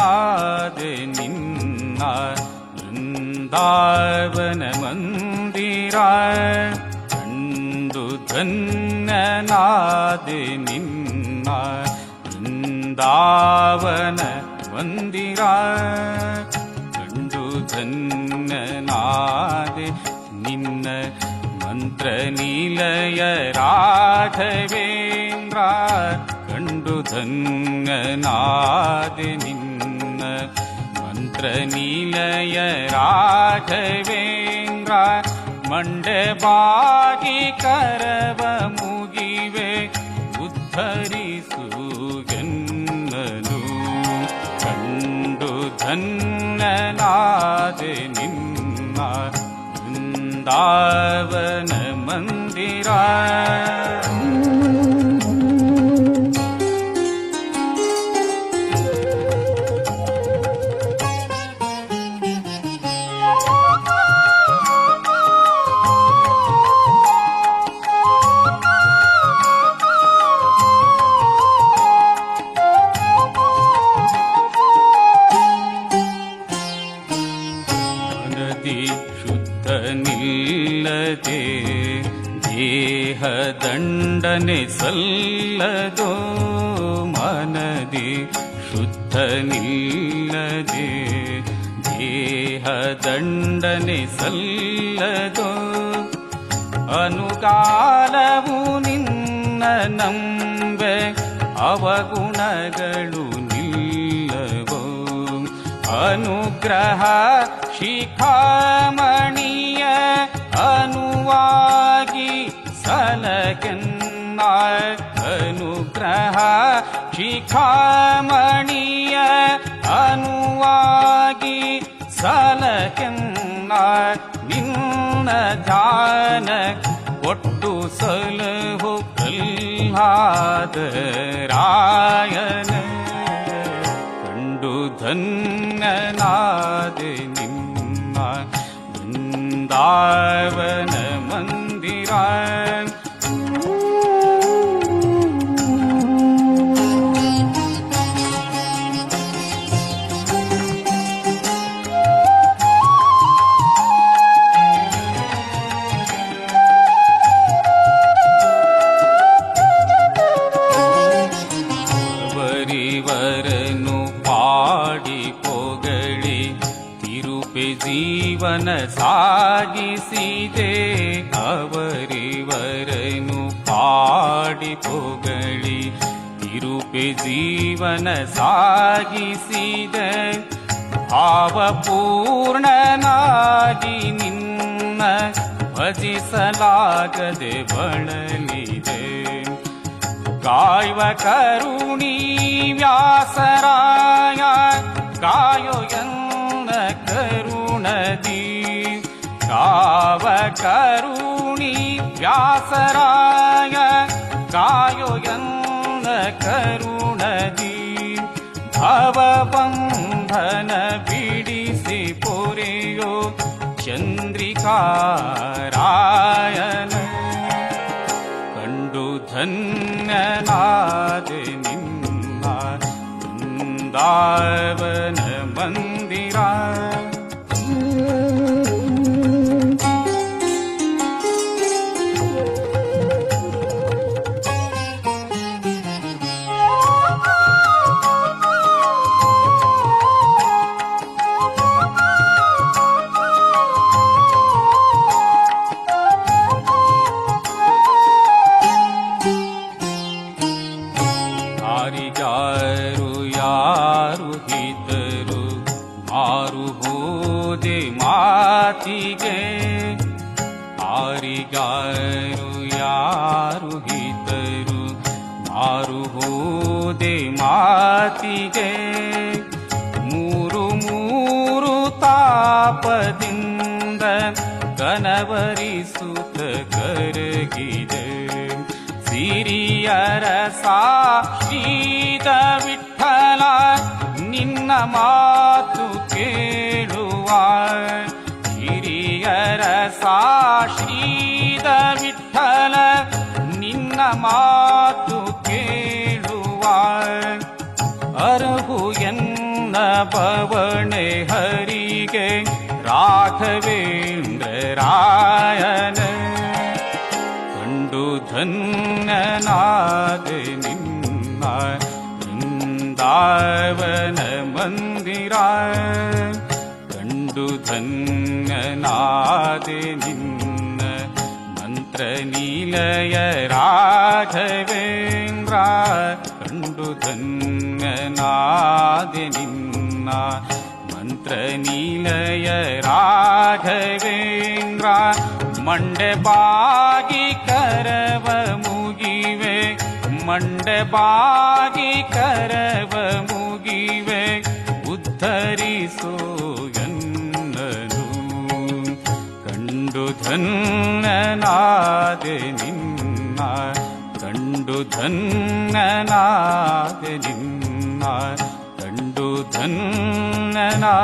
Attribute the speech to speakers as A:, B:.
A: ನಿನ್ನಾದೆ ನಿನ್ನ ವೃಂದಾವನ ಮಂದಿರ ಕಂಡು ಧನ್ಯನಾದೆ ನಿನ್ನ ವೃಂದಾವನ ಮಂದಿರ ಕಂಡು ಧನ್ಯನಾದೆ ನಿನ್ನ ಮಂತ್ರ ನಿಲಯ ರಾಘವೇಂದ್ರ ಕಂಡು ധന്യനാദി നിന്ന नीलय राघवेङ्ग्रा मण्डभा करव मुगिवे उद्धरिसु जन्दनु कण्डु धननाद वृन्दावन मन्दिरा। ನಿಲ್ಲದೆ ದೇಹ ದಂಡನೆ ಸಲ್ಲದೋ ಮನದಿ ಶುದ್ಧ ನಿಲ್ಲದೆ ದೇಹ ದಂಡನೆ ಸಲ್ಲದೋ ಅನುಕಾಲವು ನಿನ್ನ ನಂಬೆ ಅವಗುಣಗಳು ಅನುಗ್ರಹ ಶಿಖಾಮಣಿಯ ಅನುವಾಗಿ ಸಲಕೆನ್ನ ಅನುಗ್ರಹ ಶಿಖಾಮಣಿಯ ಅನುವಾಗಿ ಸಲಕೆನ್ನ ನಿನ್ನ ಧ್ಯಾನ ಒಟ್ಟು ಸಲಹು ರಾಯನ ಕಂಡು ಧನ್ಯನಾದೆ I will. ಸಾಗಿಸಿದೆ ಅವರಿವರನು ಪಾಡಿ ಪೊಗಳಿ ತಿರುಪೆ ಜೀವನ ಸಾಗಿಸಿದೆ ಭಾವಪೂರ್ಣನಾಗಿ ನಿನ್ನ ಭಜಿಸಲಾಗದೆ ಬಳಲಿದೆ ಕಾಯುವ ಕರುಣಿ ವ್ಯಾಸರಾಯ ಕಾಯೋ ಎನ್ನ ಕರುಣದಿ ಕಾವ ಕರುಣಿ ವ್ಯಾಸರಾಯ ಕಾಯೋ ಎನ್ನ ಕರುಣದಿ ಭವಬಂಧನ ಬಿಡಿಸಿ ಪೊರೆಯೋ ಚಂದ್ರಿಕಾರಾಯನ ಕಂಡು ಧನ್ಯನಾದೆ ನಿನ್ನ ಬೃಂದಾವನ ಮಂದಿರ ಯಾರಿಗಾರು ಯಾರು ಹಿತರು ಮಾರು ಹೋದೆ ಮಾತಿಗೆ. ಮೂರು ಮೂರು ತಾಪದಿಂದ ಕನವರಿಸುತ್ತ ಕರಗಿದೆ. ಸಿರಿಯರ ಸಾಶೀದ ವಿಠಲ, ನಿನ್ನ ಮಾತು ಕೇಳುವ पवने हरि के राघवेन्द्र रायन कण्डुधन्यनाद निम्ना वृन्दावन मन्दिरा कण्डुधन्यनाद निम्न मन्त्रनीलय राघवेन्द्रा कण्डुधन्यनाद निम्न ರಾಘವೇಂದ್ರ ಕಂಡು ಧನ್ಯನಾದೆ ನಿನ್ನ ಮಂತ್ರ ನೀಲಯ ರಾಘವೇಂದ್ರ ಮಂಡೆ ಬಾಗಿ ಕರವ ಮುಗಿವೆ ಮಂಡೆ ಬಾಗಿ ಕರವ ಮುಗಿವೆ धन्यना